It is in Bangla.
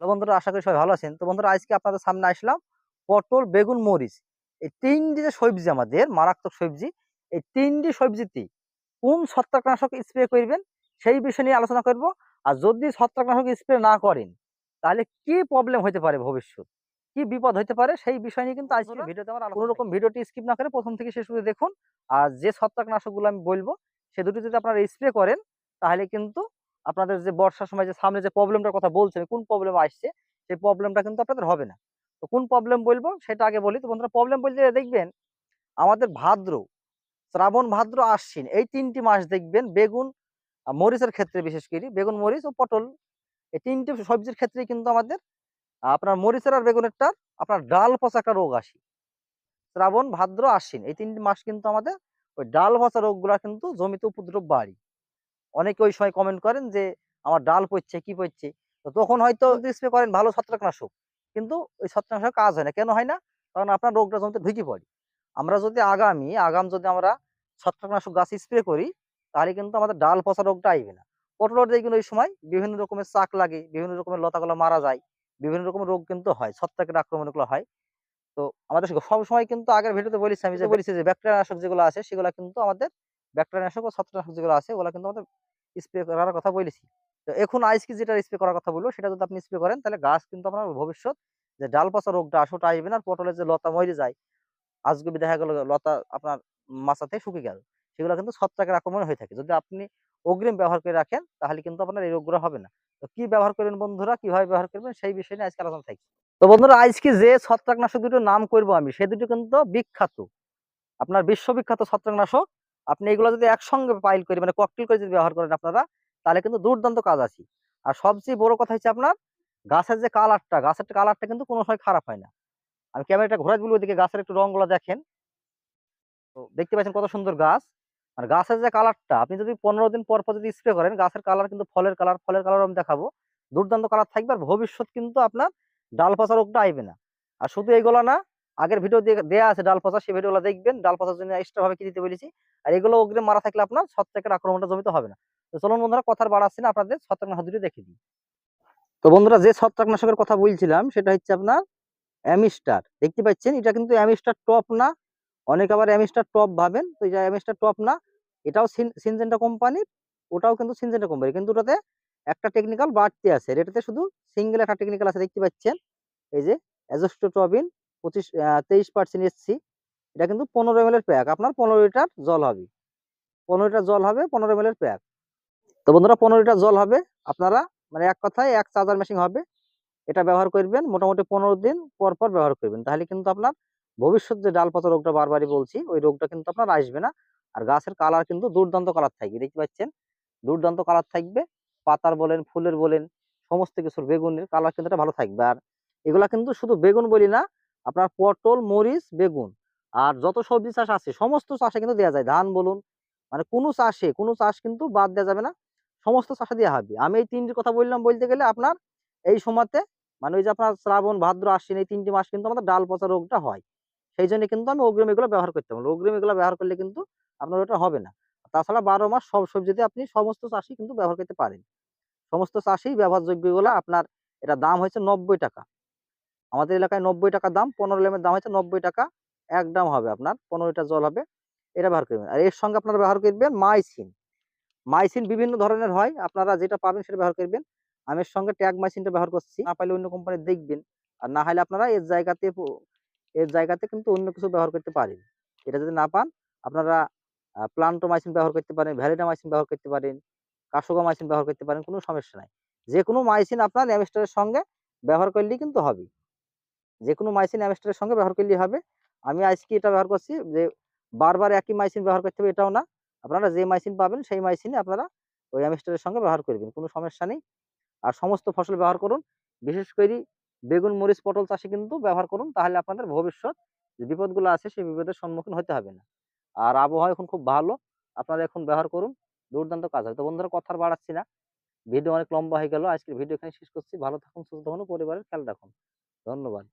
হ্যালো বন্ধুরা আশা করি সবাই ভালো আছেন। তো বন্ধুরা আজকে আপনাদের সামনে আসলাম পটল বেগুন মরিচ। এই তিনটি যে সবজি আমাদের মারাত্মক সবজি এই তিনটি সবজিতে কোন ছত্রাকনাশক স্প্রে করবেন সেই বিষয় নিয়ে আলোচনা করব। আর যদি ছত্রাকনাশক স্প্রে না করেন তাহলে কি প্রবলেম হতে পারে ভবিষ্যৎ? কি বিপদ হতে পারে সেই বিষয় নিয়ে কিন্তু আজকে ভিডিওতে আমার কোনো রকম ভিডিওটি স্কিপ না করে প্রথম থেকে শেষ পর্যন্ত দেখুন। আর যে ছত্রাকনাশকগুলো আমি বলব সে দুটি যদি আপনারা স্প্রে করেন তাহলে কিন্তু আপনাদের যে বর্ষার সময় যে সামনে যে প্রবলেমটার কথা বলছেন, কোন প্রবলেম আসছে? সেই প্রবলেমটা কিন্তু আপনাদের হবে না। তো কোন প্রবলেম বলব? সেটা আগে বলি। তো বন্ধুরা প্রবলেম বলতে দেখবেন, আমাদের ভাদ্র, শ্রাবণ ভাদ্র আশ্বিন এই তিনটি মাস দেখবেন বেগুন মরিচের ক্ষেত্রে বিশেষ করে, বেগুন, মরিচ ও পটল, এই তিনটি সবজির ক্ষেত্রে কিন্তু আমাদের আপনার মরিচের আর বেগুনেরটার আপনার ডাল পচা একটা রোগ আসে। শ্রাবণ ভাদ্র আশ্বিন এই তিনটি মাস কিন্তু আমাদের ওই ডাল পচা রোগগুলা কিন্তু জমিতে উপদ্রব বাড়ি। অনেকে ওই সময় কমেন্ট করেন যে আমার ডাল পড়ছে কি পড়ছে তো তখন হয়তো স্প্রে করেন ভালো ছত্রাকনাশক। কিন্তু ওই ছত্রাকনাশক কাজ হয় না। কেন হয় না? কারণ আপনার রোগটা জমিতে ঢুকে পড়ে। আমরা যদি আগামী আগাম যদি আমরা ছত্রাকনাশক গাছ স্প্রে করি তাহলে কিন্তু আমাদের ডাল পচা রোগটা আসবে না। পটলের দেখবেন ওই সময় বিভিন্ন রকমের চাক লাগে বিভিন্ন রকমের লতাগুলো মারা যায় বিভিন্ন রকমের রোগ কিন্তু হয় ছত্রাকের আক্রমণগুলো হয়। তো আমাদের সব সময় কিন্তু আগের ভিডিওতে বলেছি আমি যে বলেছি যে ব্যাকটেরিয়া নাশক যেগুলো আছে সেগুলো কিন্তু আমাদের ব্যাকটেরিয়া নাশক ও ছত্রাকনাশক যেগুলো আছে, ওগুলো কিন্তু আমাদের স্প্রে করার কথা বলেছি। তো এখন আজকে যেটা স্প্রে করার কথা বলব সেটা যদি আপনি স্প্রে করেন, তাহলে গাছ কিন্তু আপনার ভবিষ্যৎ, যে ডাল পচা রোগটা আসে ওটা আসবে না, আর পটলের যে লতা মরে যায় আজকে দেখা গেল লতা আপনার মাচাতে শুকিয়ে গেল। সেগুলো কিন্তু ছত্রাকের আক্রমণ হয়ে থাকে। যদি আপনি অগ্রিম ব্যবহার করে রাখেন, তাহলে কিন্তু আপনার এই রোগগুলো হবে না। তো কি ব্যবহার করবেন বন্ধুরা, কীভাবে ব্যবহার করবেন, সেই বিষয় নিয়ে আজকে আলোচনা থাকছে তো বন্ধুরা আজকে যে ছত্রাকনাশক দুটো নাম করব আমি, সে দুটো কিন্তু বিখ্যাত। আপনার বিশ্ববিখ্যাত ছত্রাকনাশক আপনি এগুলো যদি একসঙ্গে পাইল করে মানে ককটেল করে যদি ব্যবহার করেন আপনারা, তাহলে কিন্তু দুর্দান্ত কাজ আছে। আর সবচেয়ে বড় কথা হচ্ছে আপনার, গাছের যে কালারটা গাছের কালারটা কিন্তু কোনো সময় খারাপ হয় না। আমি ক্যামেরাটা ঘোরাই বলব ওদিকে গাছের একটু রংগুলো দেখেন। তো দেখতে পাচ্ছেন কত সুন্দর গাছ। আর গাছের যে কালারটা আপনি যদি পনেরো দিন পর পর যদি স্প্রে করেন, গাছের কালার কিন্তু ফলের কালার ফলের কালার আমি দেখাবো। দুর্দান্ত কালার থাকবে আর ভবিষ্যৎ কিন্তু আপনার ডাল পচা রোগটা আইবে না। আর শুধু এইগুলো না আগের ভিডিও দেওয়া আছে ডাল পচা, সেই ভিডিওগুলো দেখবেন। ডাল পচার জন্য এক্সট্রা ভাবে কি দিতে বলেছি? আর এগুলো অগ্রিম মারা থাকলে আপনার ছত্রাকের আক্রমণটা জমিতে হবে না। তো চলুন বন্ধুরা, কথার বাড়াচ্ছি না আপনাদের ছত্রাকনাশক দুটো দেখে দিই। তো বন্ধুরা, যে ছত্রাকনাশকের কথা বলছিলাম, সেটা হচ্ছে আপনার অ্যামিস্টার। দেখতে পাচ্ছেন, এটা কিন্তু অ্যামিস্টার টপ না। অনেকে আবার অ্যামিস্টার টপ ভাবেন। তো এটা অ্যামিস্টার টপ না। এটাও সিনজেন্টা কোম্পানির, ওটাও কিন্তু সিনজেন্টা কোম্পানি কিন্তু ওটাতে একটা টেকনিক্যাল বাড়তি আছে। এটাতে শুধু সিঙ্গেল একটা টেকনিক্যাল আছে। দেখতে পাচ্ছেন, এই যে অ্যাজোস্টোটবিন পঁচিশ তেইশ পার্সেন্ট এসছি। এটা কিন্তু পনেরো এম এর প্যাক আপনার পনেরো লিটার জল হবে। পনেরো লিটার জল হবে, পনেরো এম এর প্যাক তো বন্ধুরা, পনেরো লিটার জল হবে। আপনারা মানে এক কথায় এক চার্জার মেশিন হবে। এটা ব্যবহার করবেন মোটামুটি পনেরো দিন পর পর ব্যবহার করবেন। তাহলে কিন্তু আপনার ভবিষ্যৎ যে ডাল পাতা রোগটা বারবারই বলছি, ওই রোগটা কিন্তু আপনার আসবে না। আর গাছের কালার কিন্তু দুর্দান্ত কালার থাকবে। দেখতে পাচ্ছেন? দুর্দান্ত কালার থাকবে। পাতার বলেন, ফুলের বলেন, সমস্ত কিছুর বেগুনের কালার কিন্তু এটা ভালো থাকবে। আর এগুলা কিন্তু শুধু বেগুন বলি না আপনার পটল, মরিচ, বেগুন। আর যত সবজি চাষ আছে, সমস্ত চাষে কিন্তু দেওয়া যায়। ধান বলুন মানে কোনো চাষে, কোনো চাষ কিন্তু বাদ দেওয়া যাবে না। সমস্ত চাষে দেওয়া হবে। আমি এই তিনটির কথা বললাম বলতে গেলে আপনার এই সময়তে মানে ওই যে আপনার শ্রাবণ, ভাদ্র আশ্বিন এই তিনটি মাস কিন্তু আমাদের ডাল পচা রোগটা হয়। সেই জন্য কিন্তু আমি অগ্রিম এগুলো ব্যবহার করতে পারব অগ্রিম এগুলো ব্যবহার করলে কিন্তু আপনার ওটা হবে না। তাছাড়া বারো মাস সব সবজিতে আপনি সমস্ত চাষি কিন্তু ব্যবহার করতে পারেন। সমস্ত চাষি ব্যবহারযোগ্য এগুলো আপনার এটা দাম হয়েছে নব্বই টাকা। আমাদের এলাকায় নব্বই টাকা দাম, পনেরো লেমের দাম হচ্ছে নব্বই টাকা। এক দাম হবে আপনার, পনেরো লিটার জল হবে। এটা ব্যবহার করবেন। আর এর সঙ্গে আপনারা ব্যবহার করবেন মাইসিন। মাইসিন বিভিন্ন ধরনের হয়, আপনারা যেটা পাবেন সেটা ব্যবহার করবেন। আমি এর সঙ্গে ট্যাগ মাইসিনটা ব্যবহার করছি। না পাইলে অন্য কোম্পানি দেখবেন। আর না হলে আপনারা এর জায়গাতে এর জায়গাতে কিন্তু অন্য কিছু ব্যবহার করতে পারেন। এটা যদি না পান, আপনারা প্লান্টো প্লান্টোমাইসিন ব্যবহার করতে পারেন ভ্যালিডামাইসিন ব্যবহার করতে পারেন কাশোগামাইসিন ব্যবহার করতে পারেন, কোনো সমস্যা নাই। যে কোনো মাইসিন আপনার অ্যামিস্টারের সঙ্গে ব্যবহার করলেই কিন্তু হবে। যে কোনো মাইসিন অ্যামিস্টারের সঙ্গে ব্যবহার করলেই হবে। আমি আজকে এটা ব্যবহার করছি যে, বারবার একই মাইসিন ব্যবহার করতে হবে, এটাও না। আপনারা যে মাইসিন পাবেন, সেই মাইসিনে আপনারা ওই অ্যামিস্টারের সঙ্গে ব্যবহার করবেন, কোনো সমস্যা নেই। আর সমস্ত ফসল ব্যবহার করুন। বিশেষ করে বেগুন, মরিচ, পটল চাষে কিন্তু ব্যবহার করুন, তাহলে আপনাদের ভবিষ্যৎ যে বিপদগুলো আছে, সেই বিপদের সম্মুখীন হতে হবে না। আর আবহাওয়া এখন খুব ভালো, আপনারা এখন ব্যবহার করুন, দুর্দান্ত কাজ হবে তো বন্ধুরা কথা আর বাড়াচ্ছি না। ভিডিও অনেক লম্বা হয়ে গেল, আজকের ভিডিও এখানে শেষ করছি। ভালো থাকুন, সুস্থ থাকুন, পরিবারের খেয়াল রাখুন। ধন্যবাদ।